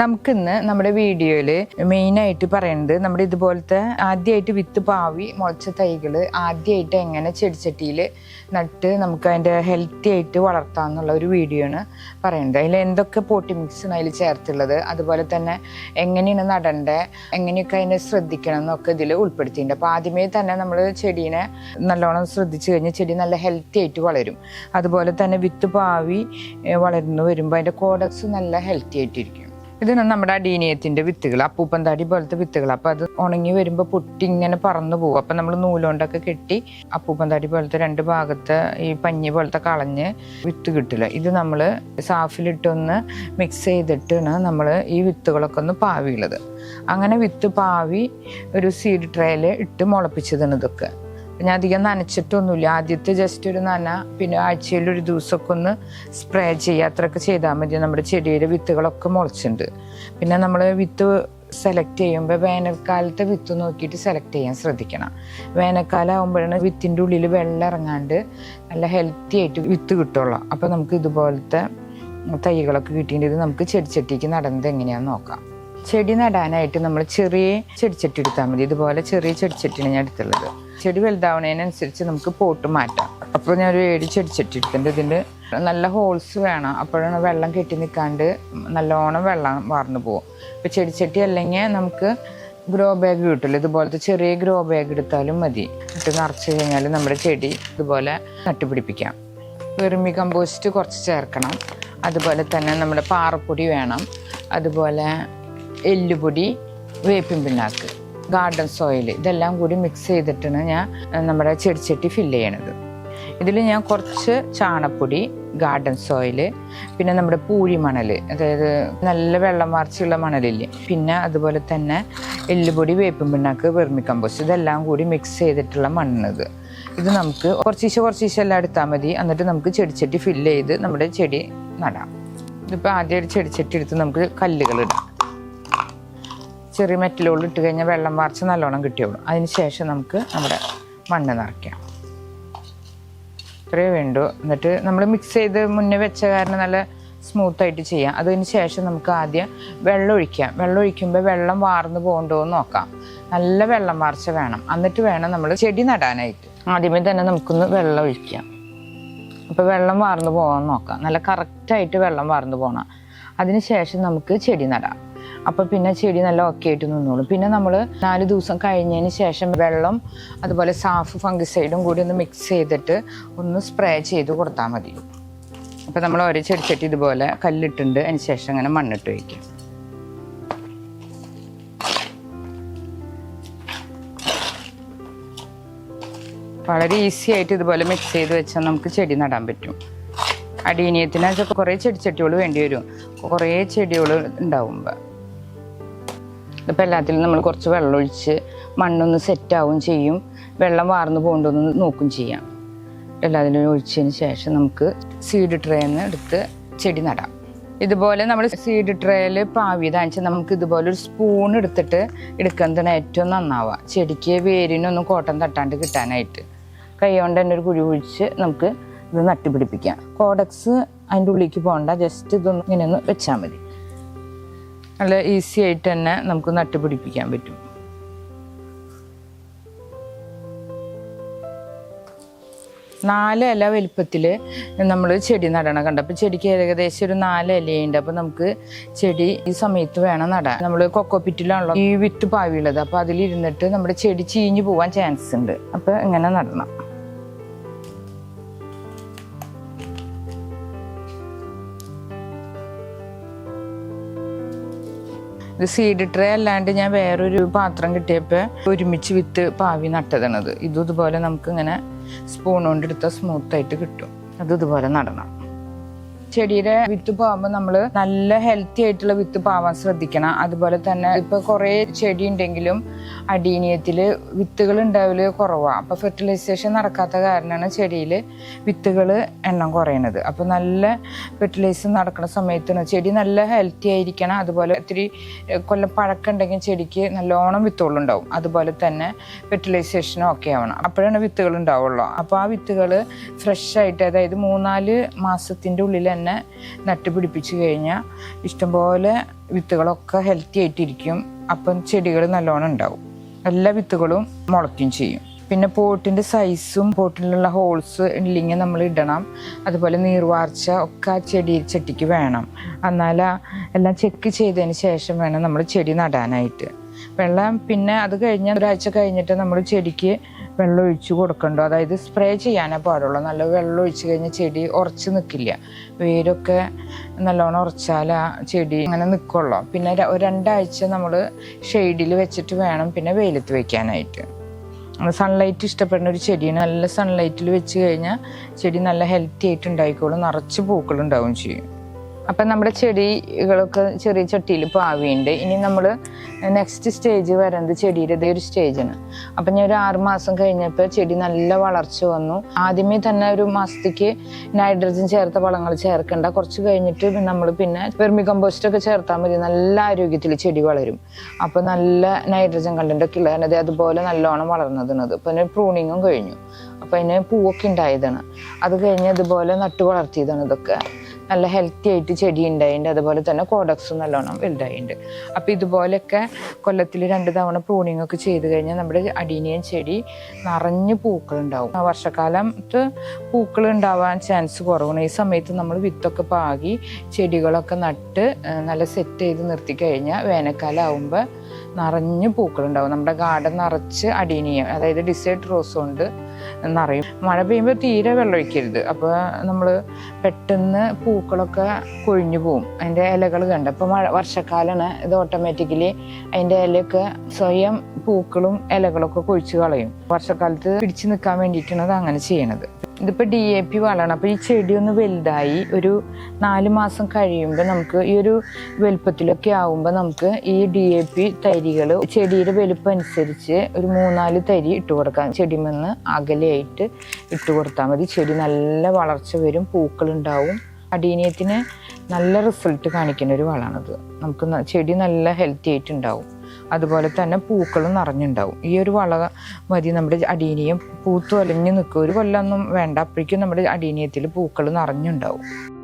നമുക്കിന്ന് നമ്മുടെ വീഡിയോയിൽ മെയിനായിട്ട് പറയുന്നത് നമ്മുടെ ഇതുപോലത്തെ ആദ്യമായിട്ട് വിത്ത് പാവി മുളച്ച തൈകൾ ആദ്യമായിട്ട് എങ്ങനെ ചെടിച്ചട്ടിയിൽ നട്ട് നമുക്ക് അതിന്റെ ഹെൽത്തി ആയിട്ട് വളർത്താം എന്നുള്ള ഒരു വീഡിയോ ആണ് പറയുന്നത് അതിൽ എന്തൊക്കെ പോട്ടി മിക്സാണ് അതിൽ ചേർത്തുള്ളത് അതുപോലെ തന്നെ എങ്ങനെയാണ് നടണ്ടേ എങ്ങനെയൊക്കെ അതിനെ ശ്രദ്ധിക്കണം എന്നൊക്കെ ഇതിൽ ഉൾപ്പെടുത്തിയിട്ടുണ്ട്. അപ്പോൾ ആദ്യമേ തന്നെ നമ്മൾ ചെടീനെ നല്ലോണം ശ്രദ്ധിച്ചു കഴിഞ്ഞാൽ ചെടി നല്ല ഹെൽത്തി ആയിട്ട് വളരും. അതുപോലെ തന്നെ വിത്ത് പാവി വളർന്നു വരുമ്പോൾ അതിന്റെ കോഡക്സ് നല്ല ഹെൽത്തി ആയിട്ടിരിക്കും. ഇത് നമ്മുടെ അടീനിയത്തിന്റെ വിത്തുകൾ അപ്പൂപ്പന്താടി പോലത്തെ വിത്തുകൾ. അപ്പൊ അത് ഉണങ്ങി വരുമ്പോ പൊട്ടി ഇങ്ങനെ പറന്നു പോകും. അപ്പൊ നമ്മൾ നൂലുകൊണ്ടൊക്കെ കെട്ടി അപ്പൂപ്പന്താടി പോലത്തെ രണ്ട് ഭാഗത്ത് ഈ പഞ്ഞി പോലത്തെ കളഞ്ഞ് വിത്ത് കിട്ടില്ല ഇത് നമ്മൾ സാഫിലിട്ടൊന്ന് മിക്സ് ചെയ്തിട്ടാണ് നമ്മൾ ഈ വിത്തുകളൊക്കെ ഒന്ന് പാവിയുള്ളത് അങ്ങനെ വിത്ത് പാവി ഒരു സീഡ് ട്രേയിൽ ഇട്ട് മുളപ്പിച്ചതാണ് ഇതൊക്കെ. ഞാൻ അധികം നനച്ചിട്ടൊന്നുമില്ല. ആദ്യത്തെ ജസ്റ്റ് ഒരു നന പിന്നെ ആഴ്ചയിൽ ഒരു ദിവസമൊക്കെ ഒന്ന് സ്പ്രേ ചെയ്യുക. അത്രയൊക്കെ ചെയ്താൽ മതി. നമ്മുടെ ചെടിയുടെ വിത്തുകളൊക്കെ മുളച്ചിട്ടുണ്ട്. പിന്നെ നമ്മൾ വിത്ത് സെലക്ട് ചെയ്യുമ്പോൾ വേനൽക്കാലത്തെ വിത്ത് നോക്കിയിട്ട് സെലക്ട് ചെയ്യാൻ ശ്രദ്ധിക്കണം. വേനൽക്കാലം ആകുമ്പോഴാണ് വിത്തിന്റെ ഉള്ളിൽ വെള്ളം ഇറങ്ങാണ്ട് നല്ല ഹെൽത്തി ആയിട്ട് വിത്ത് കിട്ടുള്ളൂ. അപ്പോൾ നമുക്ക് ഇതുപോലത്തെ തൈകളൊക്കെ കിട്ടിയിട്ട് നമുക്ക് ചെടിച്ചട്ടിക്ക് നടന്നത് എങ്ങനെയാണെന്ന് നോക്കാം. ചെടി നടാനായിട്ട് നമ്മൾ ചെറിയ ചെടിച്ചട്ടി എടുത്താൽ മതി. ഇതുപോലെ ചെറിയ ചെടിച്ചട്ടിയാണ് ഞാൻ എടുത്തുള്ളത്. ചെടി വലുതാവുന്നതിനനുസരിച്ച് നമുക്ക് പോട്ട് മാറ്റാം. അപ്പോൾ ഞാൻ ഒരു ഏഴ് ചെടിച്ചട്ടി എടുത്തിട്ടുണ്ട്. ഇതിന്റെ നല്ല ഹോൾസ് വേണം. അപ്പോഴാണ് വെള്ളം കെട്ടി നിൽക്കാണ്ട് നല്ലോണം വെള്ളം വാർന്നു പോകും. ഇപ്പോൾ ചെടിച്ചട്ടി അല്ലെങ്കിൽ നമുക്ക് ഗ്രോ ബാഗ് കിട്ടില്ല ഇതുപോലത്തെ ചെറിയ ഗ്രോ ബാഗ് എടുത്താലും മതി. ഇട്ട് നിറച്ച് കഴിഞ്ഞാൽ നമ്മുടെ ചെടി ഇതുപോലെ നട്ടുപിടിപ്പിക്കാം. വെറുമി കമ്പോസ്റ്റ് കുറച്ച് ചേർക്കണം. അതുപോലെ തന്നെ നമ്മുടെ പാറപ്പൊടി വേണം. അതുപോലെ എല്ലുപൊടി വേപ്പിൻ പിണ്ണാക്ക് ഗാർഡൻ സോയിൽ ഇതെല്ലാം കൂടി മിക്സ് ചെയ്തിട്ടാണ് ഞാൻ നമ്മുടെ ചെടിച്ചട്ടി ഫില്ല് ചെയ്യണത്. ഇതിൽ ഞാൻ കുറച്ച് ചാണപ്പൊടി ഗാർഡൻ സോയിൽ പിന്നെ നമ്മുടെ പൂഴി മണൽ അതായത് നല്ല വെള്ളം വാർച്ചയുള്ള മണലില്ലേ പിന്നെ അതുപോലെ തന്നെ എല്ലുപൊടി വേപ്പിൻ പിണ്ണാക്ക് വെർമി കമ്പോസ്റ്റ് ഇതെല്ലാം കൂടി മിക്സ് ചെയ്തിട്ടുള്ള മണ്ണത്. ഇത് നമുക്ക് കുറച്ചീശ കുറച്ചീശ എല്ലാം എടുത്താൽ മതി. എന്നിട്ട് നമുക്ക് ചെടിച്ചട്ടി ഫില്ല് ചെയ്ത് നമ്മുടെ ചെടി നടാം. ഇതിപ്പോൾ ആദ്യം ഒരു ചെടിച്ചട്ടി എടുത്ത് നമുക്ക് കല്ലുകൾ ഇടാം. ചെറിയ മെറ്റലുകൾ ഇട്ട് കഴിഞ്ഞാൽ വെള്ളം വാർച്ച് നല്ലോണം കിട്ടിയോളൂ. അതിന് ശേഷം നമുക്ക് നമ്മുടെ മണ്ണ് നിറയ്ക്കാം. ഇത്രയേ വേണ്ടു. എന്നിട്ട് നമ്മൾ മിക്സ് ചെയ്ത് മുന്നേ വെച്ച കാരണം നല്ല സ്മൂത്തായിട്ട് ചെയ്യാം. അതിന് ശേഷം നമുക്ക് ആദ്യം വെള്ളം ഒഴിക്കാം. വെള്ളം ഒഴിക്കുമ്പോൾ വെള്ളം വാർന്നു പോകണ്ടോ എന്ന് നോക്കാം. നല്ല വെള്ളം വാർച്ച വേണം. എന്നിട്ട് വേണം നമ്മൾ ചെടി നടാനായിട്ട്. ആദ്യമേ തന്നെ നമുക്കൊന്ന് വെള്ളം ഒഴിക്കാം. അപ്പോൾ വെള്ളം വാർന്നു പോകാൻ നോക്കാം. നല്ല കറക്റ്റായിട്ട് വെള്ളം വാർന്നു പോകണം അതിന് ശേഷം നമുക്ക് ചെടി നടാം. അപ്പോൾ പിന്നെ ചെടി നല്ല ഓക്കെ ആയിട്ട് നിന്നോളും. പിന്നെ നമ്മൾ നാല് ദിവസം കഴിഞ്ഞതിന് ശേഷം വെള്ളം അതുപോലെ സാഫ് ഫംഗിസൈഡും കൂടി ഒന്ന് മിക്സ് ചെയ്തിട്ട് ഒന്ന് സ്പ്രേ ചെയ്ത് കൊടുത്താൽ മതി. അപ്പോൾ നമ്മൾ ഓരോ ചെടിച്ചട്ടി ഇതുപോലെ കല്ലിട്ടുണ്ട്. അതിന് ശേഷം അങ്ങനെ മണ്ണിട്ട് വയ്ക്കും വളരെ ഈസി ആയിട്ട് ഇതുപോലെ മിക്സ് ചെയ്ത് വെച്ചാൽ നമുക്ക് ചെടി നടാൻ പറ്റും. അടീനിയത്തിന് വെച്ചാൽ കുറേ ചെടിച്ചട്ടികൾ വേണ്ടി വരും. കുറേ ചെടികൾ ഉണ്ടാവുമ്പോൾ ഇപ്പം എല്ലാത്തിലും നമ്മൾ കുറച്ച് വെള്ളം ഒഴിച്ച് മണ്ണൊന്ന് സെറ്റാവും ചെയ്യും. വെള്ളം വാർന്നു പോകണ്ടോന്ന് നോക്കും ചെയ്യാം. എല്ലാത്തിലും ഒഴിച്ചതിന് ശേഷം നമുക്ക് സീഡ് ട്രേന്ന് എടുത്ത് ചെടി നടാം. ഇതുപോലെ നമ്മൾ സീഡ് ട്രേയിൽ പാവി താഴ്ച നമുക്ക് ഇതുപോലെ ഒരു സ്പൂൺ എടുത്തിട്ട് എടുക്കുന്നതാണ് ഏറ്റവും നന്നാവുക. ചെടിക്ക് വേരിനൊന്നും കോട്ടം തട്ടാണ്ട് കിട്ടാനായിട്ട്. കൈ കൊണ്ട് തന്നെ ഒരു കുഴി കുഴിച്ച് നമുക്ക് ഇത് നട്ടുപിടിപ്പിക്കാം. കോഡക്സ് അതിന്റെ ഉള്ളിലേക്ക് പോകണ്ട. ജസ്റ്റ് ഇതൊന്ന് ഇങ്ങനെ ഒന്ന് വെച്ചാൽ മതി. നല്ല ഈസി ആയിട്ട് തന്നെ നമുക്ക് നട്ടുപിടിപ്പിക്കാൻ പറ്റും. നാല് ഇല വലിപ്പത്തിൽ നമ്മൾ ചെടി നടണം കണ്ട? അപ്പോൾ ചെടിക്ക് ഏകദേശം ഒരു നാല് ഇലയുണ്ട്. അപ്പോൾ നമുക്ക് ചെടി ഈ സമയത്ത് വേണം നടാൻ. നമ്മൾ കൊക്കോപ്പിറ്റിലാണല്ലോ ഈ വിത്ത് പാവിയുള്ളത്. അപ്പോൾ അതിലിരുന്നിട്ട് നമ്മുടെ ചെടി ചീഞ്ഞു പോകാൻ ചാൻസ് ഉണ്ട്. അപ്പോൾ ഇങ്ങനെ നടണം. ഇത് സീഡ് ട്രേ അല്ലാണ്ട് ഞാൻ വേറൊരു പാത്രം കിട്ടിയപ്പോൾ ഒരുമിച്ച് വിത്ത് പാവി നട്ടതാണത്. ഇതും ഇതുപോലെ നമുക്ക് ഇങ്ങനെ സ്പൂൺ കൊണ്ട് എടുത്താൽ സ്മൂത്ത് ആയിട്ട് കിട്ടും. അത് ഇതുപോലെ നടണം. ചെടിയുടെ വിത്ത് പാവുമ്പോൾ നമ്മൾ നല്ല ഹെൽത്തി ആയിട്ടുള്ള വിത്ത് പാവാൻ ശ്രദ്ധിക്കണം. അതുപോലെ തന്നെ ഇപ്പൊ കുറേ ചെടി ഉണ്ടെങ്കിലും അടീനിയത്തിൽ വിത്തുകൾ ഉണ്ടാവൽ കുറവാണ് അപ്പോൾ ഫെർട്ടിലൈസേഷൻ നടക്കാത്ത കാരണമാണ് ചെടിയിൽ വിത്തുകൾ എണ്ണം കുറയണത്. അപ്പോൾ നല്ല ഫെർട്ടിലൈസേഷൻ നടക്കുന്ന സമയത്താണ് ചെടി നല്ല ഹെൽത്തി ആയിരിക്കണം. അതുപോലെ ഒത്തിരി കൊല്ലം പഴക്കം ഉണ്ടെങ്കിൽ ചെടിക്ക് നല്ലോണം വിത്തുകൾ ഉണ്ടാവും. അതുപോലെ തന്നെ ഫെർട്ടിലൈസേഷനും ഒക്കെ ആവണം. അപ്പോഴാണ് വിത്തുകൾ ഉണ്ടാവുള്ളൂ. അപ്പോൾ ആ വിത്തുകൾ ഫ്രഷ് ആയിട്ട് അതായത് മൂന്നാൽ മാസത്തിന്റെ ഉള്ളിൽ തന്നെ തന്നെ നട്ട് പിടിപ്പിച്ച് കഴിഞ്ഞാൽ ഇഷ്ടംപോലെ വിത്തുകളൊക്കെ ഹെൽത്തി ആയിട്ടിരിക്കും. അപ്പം ചെടികൾ നല്ലോണം ഉണ്ടാവും. എല്ലാ വിത്തുകളും മുളയ്ക്കും ചെയ്യും. പിന്നെ പോട്ടിന്റെ സൈസും പോട്ടിലുള്ള ഹോൾസ് ഇല്ലെങ്കിൽ നമ്മൾ ഇടണം. അതുപോലെ നീർവാർച്ച ഒക്കെ ആ ചെടി ചട്ടിക്ക് വേണം. എന്നാൽ എല്ലാം ചെക്ക് ചെയ്തതിന് ശേഷം വേണം നമ്മൾ ചെടി നടാനായിട്ട്. വെള്ളം പിന്നെ അത് കഴിഞ്ഞ് ഒരാഴ്ച കഴിഞ്ഞിട്ട് നമ്മൾ ചെടിക്ക് വെള്ളം ഒഴിച്ച് കൊടുക്കണ്ടോ? അതായത് സ്പ്രേ ചെയ്യാനേ പാടുള്ളൂ. നല്ല വെള്ളം ഒഴിച്ച് കഴിഞ്ഞാൽ ചെടി ഉറച്ച് നിൽക്കില്ല വേരൊക്കെ നല്ലോണം ഉറച്ചാൽ ആ ചെടി അങ്ങനെ നിൽക്കുള്ളൂ പിന്നെ രണ്ടാഴ്ച നമ്മൾ ഷെയ്ഡിൽ വെച്ചിട്ട് വേണം പിന്നെ വെയിലത്ത് വെക്കാനായിട്ട്. സൺലൈറ്റ് ഇഷ്ടപ്പെടുന്ന ഒരു ചെടിയാണ്. നല്ല സൺലൈറ്റിൽ വെച്ച് കഴിഞ്ഞാൽ ചെടി നല്ല ഹെൽത്തി ആയിട്ട് ഉണ്ടായിക്കോളും. നിറച്ച് പൂക്കളുണ്ടാവും ചെയ്യും. അപ്പം നമ്മുടെ ചെടികളൊക്കെ ചെറിയ ചട്ടിയിൽ പാവിയുണ്ട്. ഇനി നമ്മൾ നെക്സ്റ്റ് സ്റ്റേജ് വരുന്നത് ചെടിയുടെ ഒരു സ്റ്റേജാണ് അപ്പം ഞാൻ ഒരു ആറ് മാസം കഴിഞ്ഞപ്പോൾ ചെടി നല്ല വളർച്ച വന്നു. ആദ്യമേ തന്നെ ഒരു മാസത്തേക്ക് നൈട്രജൻ ചേർത്ത വളങ്ങൾ ചേർക്കണ്ട. കുറച്ച് കഴിഞ്ഞിട്ട് നമ്മൾ പിന്നെ വെർമി കമ്പോസ്റ്റ് ഒക്കെ ചേർത്താൽ മതി. നല്ല ആരോഗ്യത്തിൽ ചെടി വളരും. അപ്പോൾ നല്ല നൈട്രജൻ കണ്ടന്റ് ഒക്കെ ഉള്ളത് അതുപോലെ നല്ലോണം വളർന്നതിനത് അപ്പൊ അതിന് പ്രൂണിങ്ങും കഴിഞ്ഞു. അപ്പോൾ അതിന് പൂവൊക്കെ ഉണ്ടായതാണ്. അത് കഴിഞ്ഞ് അതുപോലെ നട്ടു വളർത്തിയതാണ് ഇതൊക്കെ. നല്ല ഹെൽത്തി ആയിട്ട് ചെടി ഉണ്ടായിട്ടുണ്ട് അതുപോലെ തന്നെ കോഡക്സും നല്ലോണം വലുതായിട്ടുണ്ട് അപ്പോൾ ഇതുപോലെയൊക്കെ കൊല്ലത്തിൽ രണ്ട് തവണ പ്രൂണിങ് ഒക്കെ ചെയ്ത് കഴിഞ്ഞാൽ നമ്മുടെ അടീനിയൻ ചെടി നിറഞ്ഞ് പൂക്കളുണ്ടാവും ആ വർഷക്കാലത്ത് പൂക്കൾ ഉണ്ടാവാൻ ചാൻസ് കുറവാണ്. ഈ സമയത്ത് നമ്മൾ വിത്തൊക്കെ പാകി ചെടികളൊക്കെ നട്ട് നല്ല സെറ്റ് ചെയ്ത് നിർത്തി കഴിഞ്ഞാൽ വേനൽക്കാലം ആവുമ്പോൾ നിറഞ്ഞ് പൂക്കളുണ്ടാവും. നമ്മുടെ ഗാർഡൻ നിറച്ച് അടീനിയം അതായത് ഡിസൈഡ് റോസ് കൊണ്ട് നിറയും. മഴ പെയ്യുമ്പോൾ തീരെ വെള്ളം ഒഴിക്കരുത് അപ്പോൾ നമ്മൾ പെട്ടെന്ന് പൂക്കളൊക്കെ കൊഴിഞ്ഞു പോവും. അതിന്റെ ഇലകൾ കണ്ട്. അപ്പോൾ മഴ വർഷക്കാലമാണ് ഇത് ഓട്ടോമാറ്റിക്കലി അതിന്റെ ഇലയൊക്കെ സ്വയം പൂക്കളും ഇലകളൊക്കെ കൊഴിച്ച് കളയും. വർഷക്കാലത്ത് പിടിച്ചു നിൽക്കാൻ വേണ്ടിയിട്ടാണ് അത് അങ്ങനെ ചെയ്യണത്. ഇതിപ്പോൾ ഡി എ പി വളമാണ് അപ്പോൾ ഈ ചെടി ഒന്ന് വലുതായി ഒരു നാല് മാസം കഴിയുമ്പോൾ നമുക്ക് ഈ ഒരു വലുപ്പത്തിലൊക്കെ ആവുമ്പോൾ നമുക്ക് ഈ ഡി എ പി തരികൾ ചെടിയുടെ വലുപ്പം അനുസരിച്ച് ഒരു മൂന്നാൽ തരി ഇട്ട് കൊടുക്കാം. ചെടിമെന്ന് അകലെയായിട്ട് ഇട്ട് കൊടുത്താൽ മതി. ചെടി നല്ല വളർച്ച വരും പൂക്കളുണ്ടാവും അടീനിയത്തിന് നല്ല റിസൾട്ട് കാണിക്കുന്ന ഒരു വളമാണത് നമുക്ക് ചെടി നല്ല ഹെൽത്തി ആയിട്ടുണ്ടാവും അതുപോലെ തന്നെ പൂക്കളും നിറഞ്ഞുണ്ടാവും. ഈ ഒരു വള മതി നമ്മുടെ അടീനിയം പൂത്തു അലഞ്ഞു നിൽക്കും. ഒരു കൊല്ലമൊന്നും വേണ്ട അപ്പോഴേക്കും നമ്മുടെ അടീനിയത്തിൽ പൂക്കൾ നിറഞ്ഞുണ്ടാവും.